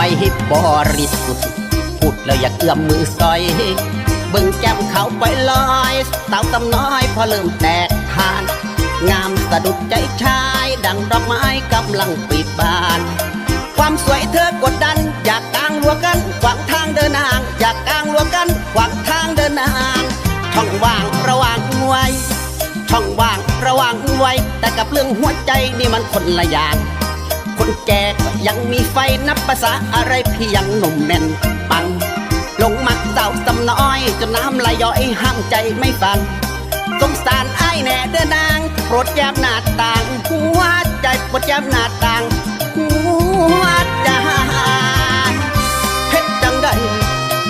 ว้บริสุทธิ์พูดแล้วอย่าเอื้อมมือซอย เบิ่งแก้มเขาไปลอยสาวตำน้อยพอเริ่มแตกทาน งามสะดุดใจชาย ดังดอกไม้กำลังปิดบาน ความสวยเธอกดดัน อยากกางลัวกันขวางทางเดินนาง อยากกางลัวกันขวางทางเดินนางช่องว่างระหว่างไว้ช่องว่างระหว่างไว้แต่กับเรื่องหัวใจนี่มันคนละอย่าง คนแก่ก็ยังมีไฟนับภาษาอะไรพี่ยังหนุ่มแน่นปัง ลงมักสาวสำน้อยจนน้ำไหลย้อยห้ามใจไม่ฟังสงสารไอ้แน่เด้อนางโปรดแยบหน้าต่างหัวใจโปรดแยบหน้าต่างหัวใจเพชรจังได้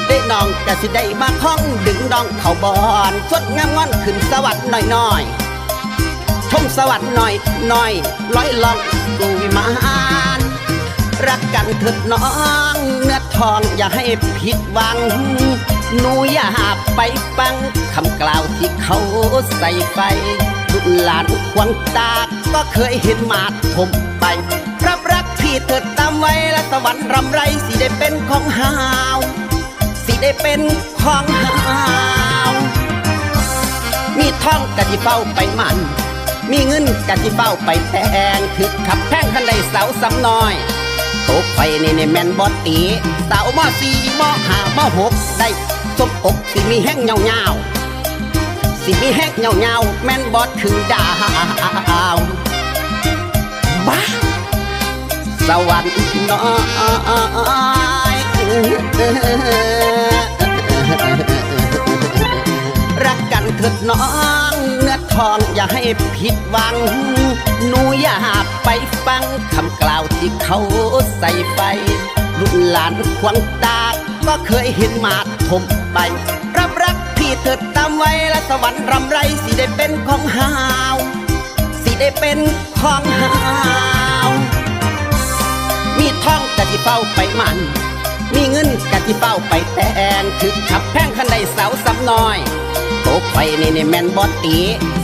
ได้น้องกะสิได้มาค้องดึงน้องเขาบอนสดงามงอนขึ้นสวัสดิ์หน่อยๆชมสวัสดิ์หน่อยหน่อยลอยลอง ดูวิมานรักกันเถิดน้องเนื้อทองอย่าให้ผิดหวัง หนูอย่าไปฟังคำกล่าวที่เขาใส่ไฟรุ่นหลานขวางตาก็เคยเห็นมาดผมไปรับรักพี่เถิดตามไว้และสวรรค์รำไรสิได้เป็นของหาวสิได้เป็นของหาวมีท่องกะจิเฝ้าไปมัน มีเงินกะจิเฝ้าไปแพงถึกขับแพงคันใดเสาสำน้อยตกไปในในแมนบอตีเสาวมอสี่มอหามอหกได้สบอกสิมีแห้งเงาเงาสิมีแห้งเงาเงาแมนบอดถึงดาวบ้าสวรรค์น้อยรักกันเถิดน้อง เนื้อย่าให้ผิดหวัง หนูอย่าไปฟังคำกล่าวที่เขาใส่ไฟรุ่นหลานขวางตา ก็เคยเห็นมาทมไป รับรักพี่เถิดตามไว้และสวรรค์รำไรสิได้เป็นของหาว สิได้เป็นของหาวมีท่องกะจิเป้าไปมัน มีเงินกะจิเป้าไปแต่งถึกขับแพงคันใดเสาสำน้อย กไปนี่นี่แม่นบอตี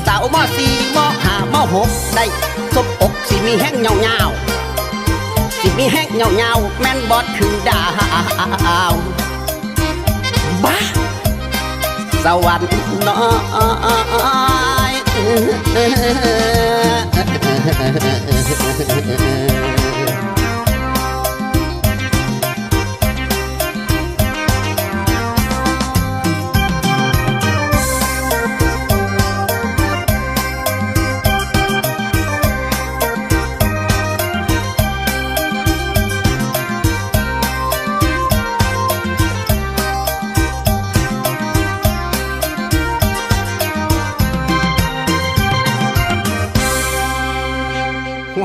สาวมอสี่มอห้ามอหกได้สบอกสิมีแห้งเงาเงาสิมีแห้งเงาเงาแม่นบอดคือดาวบ้าสวรรค์น้อย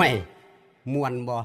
ห่วยมวนบ่